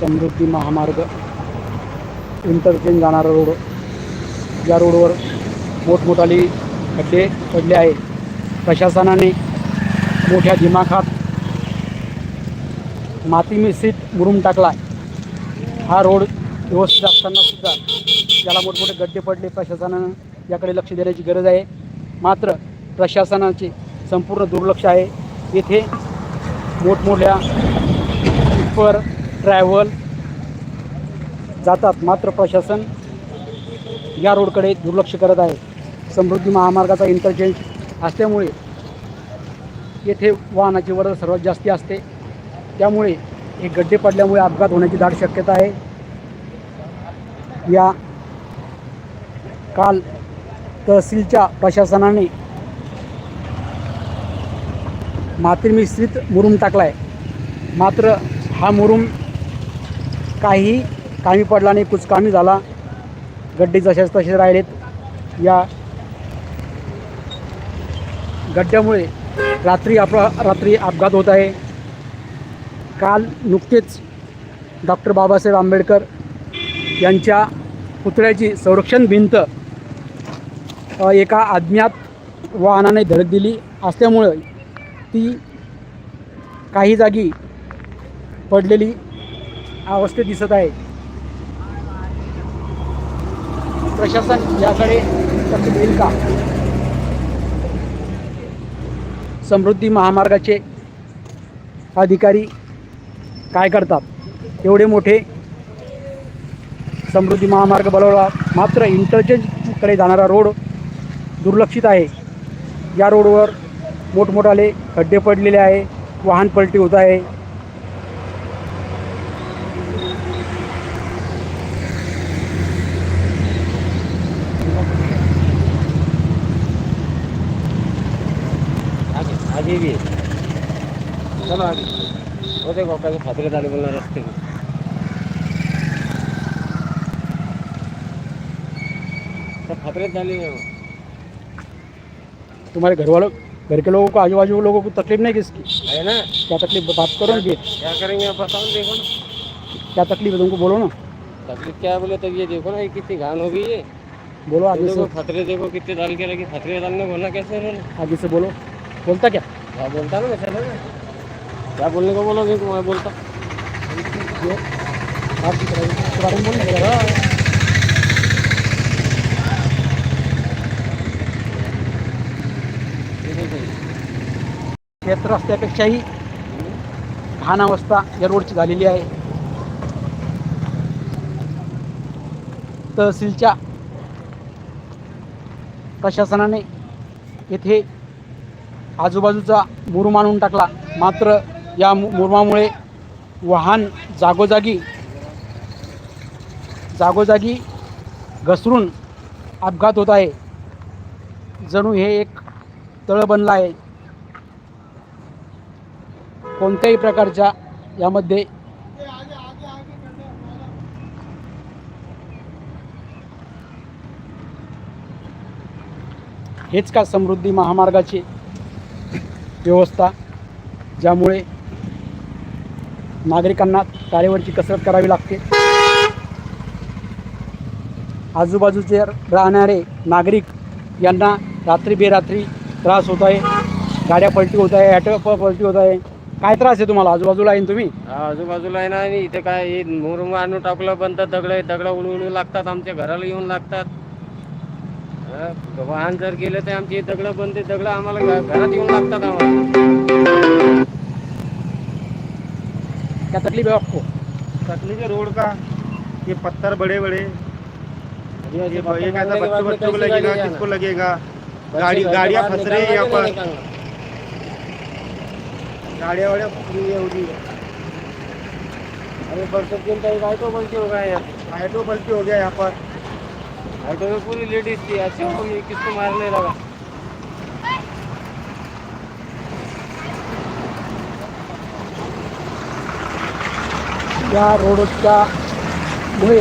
समृद्धी महामार्ग इंटरचेंज जाणारा रोड या रोडवर मोठमोठाली खड्डे पडले आहे प्रशासनाने मोठ्या दिमाखात माती मिश्रित मुरुम टाकला हा रोड व्यवस्थित असताना सुद्धा याला मोठमोठे गड्डे पडले. प्रशासनानं याकडे लक्ष देण्याची गरज आहे. मात्र प्रशासनाचे संपूर्ण दुर्लक्ष आहे. येथे मोठमोठ्या टिप्पर ट्रॅव्हल जातात. मात्र प्रशासन या रोडकडे दुर्लक्ष करत आहे. समृद्धी महामार्गाचा इंटरचेंज असल्यामुळे येथे वाहनाची वर्दळ सर्वात जास्ती असते. त्यामुळे हे गड्डे पडल्यामुळे अपघात होण्याची दाट शक्यता आहे. या काल तहसीलच्या प्रशासनाने माती मिश्रित मुरुम टाकला आहे मात्र हा मुरुम काही कामी पडला नाही कुचकामी झाला. गड्डे जशाच तसे राहिलेत. या गड्ड्यामुळे रात्री आप रात्री अपघात होत आहे. काल नुकतेच डॉक्टर बाबासाहेब आंबेडकर यांच्या पुतळ्याची संरक्षण भिंत एका अज्ञात वाहनाने धडक दिली. असल्यामुळं ती काही जागी पडलेली अवस्थेत दिसत आहे. प्रशासन याकडे लक्ष देईल का? समृद्धी महामार्गाचे अधिकारी काय करतात? एवढे मोठे समृद्धी महामार्ग बनवला. मात्र इंटरचेंजकडे जाणारा रोड दुर्लक्षित आहे. या रोडवर मोठमोठाले खड्डे पडलेले आहे. वाहन पलटी होत आहे. आगे भी। चलो आगे वो देखो कहीं खतरे डाले बोलना रास्ते में सब खतरे डाले हैं। तुम्हारे घर वालों घर के लोगों को आजू बाजू लोगों को तकलीफ़ नहीं किसकी? है ना? क्या तकलीफ़ बात करो ना क्या करेंगे आप बताओ देखो ना। क्या तकलीफ़ है तुमको बोलो ना। तकलीफ़ क्या बोले तब ये देखो ना ये कितनी घान हो गई है बोलो आगे से। खतरे देखो कितने डाल के रखे खतरे डालने बोलना कैसे आगे से बोलो। बोलता क्या? क्या बोलता ना वैसे ना क्या बोलने को बोलोगे? कि मैं बोलता। इसके बारे में बोलने लगा ये देखो शेत रस्त्यापेक्षाही घाण अवस्था या रोडची झालेली आहे. तहसीलच्या प्रशासनाने येथे आजूबाजूचा मुरुम आणून टाकला. मात्र या मु- मुरुमामुळे वाहन जागोजागी जागोजागी घसरून अपघात होत आहे. जणू हे एक तळ बनलं आहे. कोणत्याही प्रकारच्या यामध्ये हेच का समृद्धी महामार्गाची व्यवस्था ज्यामुळे नागरिकांना तारेवरची कसरत करावी लागते. आजूबाजूचे राहणारे नागरिक यांना रात्री बेरात्री त्रास होत आहे. गाड्या पलटी होत आहे ॲटो पलटी होत आहे. काय त्रास आहे तुम्हाला? आजूबाजूला आहे ना तुम्ही? आजूबाजूला आहे ना इथे काय हे मुरुम आणून टाकलं पण तर दगड दगड उडू उडू लागतात आमच्या घराला येऊन लागतात. वाहन जर गेलं तर आमची दगड बनते दगड आम्हाला घरात येऊन लागतात आम्हाला. क्या तकलीफ है आपको तकलीफ है रोड का? ये पत्थर बड़े बड़े. ये ये कहता बच्चों बच्चों को लगेगा किसको लगेगा? गाड़ी गाड़ियाँ फंस रही है यहाँ पर गाड़ियाँ वाड़ियाँ ये हो रही है अरे बरसों होगा यार. ऑटो पलटी हो गया यहाँ पर. ऑटो में पूरी लेडीज थी अच्छा हम ये किसको मारने लगा या रोडच्या मुळे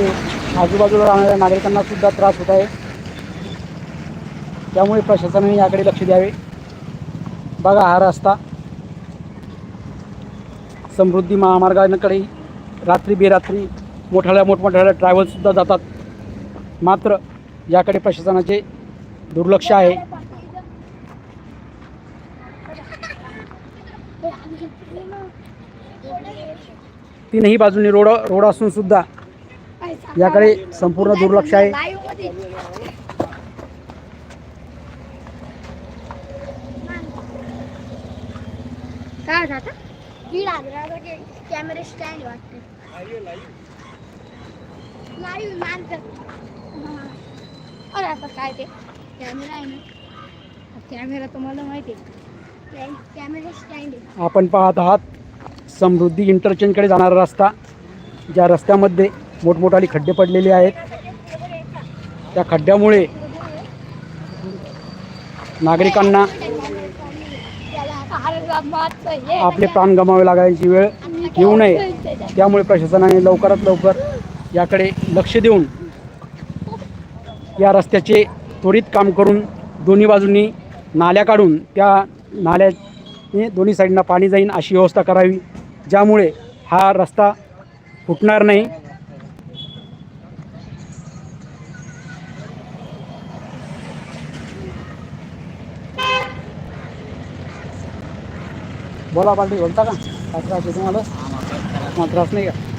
आजूबाजूला राहणाऱ्या नागरिकांना सुद्धा त्रास होत आहे. त्यामुळे प्रशासनाने याकडे लक्ष द्यावे. बघा हा रस्ता. समृद्धी महामार्गाकडे रात्री बेरात्री मोठ्याल्या मोठमोठ्या ट्रॅव्हल्ससुद्धा जातात. मात्र याकडे प्रशासनाचे दुर्लक्ष आहे. तीनही बाजूनी रोड रोड असून सुद्धा याकडे संपूर्ण दुर्लक्ष आहे. कॅमेरे स्टँड वाटते अरे आता काय ते? कॅमेरा आहे ना. कॅमेरा तुम्हाला माहिती आहे. कॅमेरा स्टँड आहे. आपण पाहत आहात समृद्धी इंटरचेंजकडे जाणारा रस्ता ज्या रस्त्यामध्ये मोठमोठाली खड्डे पडलेले आहेत. त्या खड्ड्यामुळे नागरिकांना आपले प्राण गमावे लागायची वेळ येऊ नये. त्यामुळे प्रशासनाने लवकरात लवकर याकडे लक्ष देऊन या रस्त्याचे त्वरित काम करून दोन्ही बाजूंनी नाल्या काढून त्या नाल्याने दोन्ही साईडना पाणी जाईन अशी व्यवस्था करावी. ज्यामुळे हा रस्ता फुटणार नाही. बोला पाटील बोलता का? त्रास तुम्हाला. त्रास नाही का?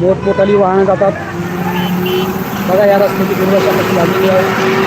मोठमोठाली वाहन जातात. बघा या रस्त्याची दुर्दशा कशी झालेली आहे.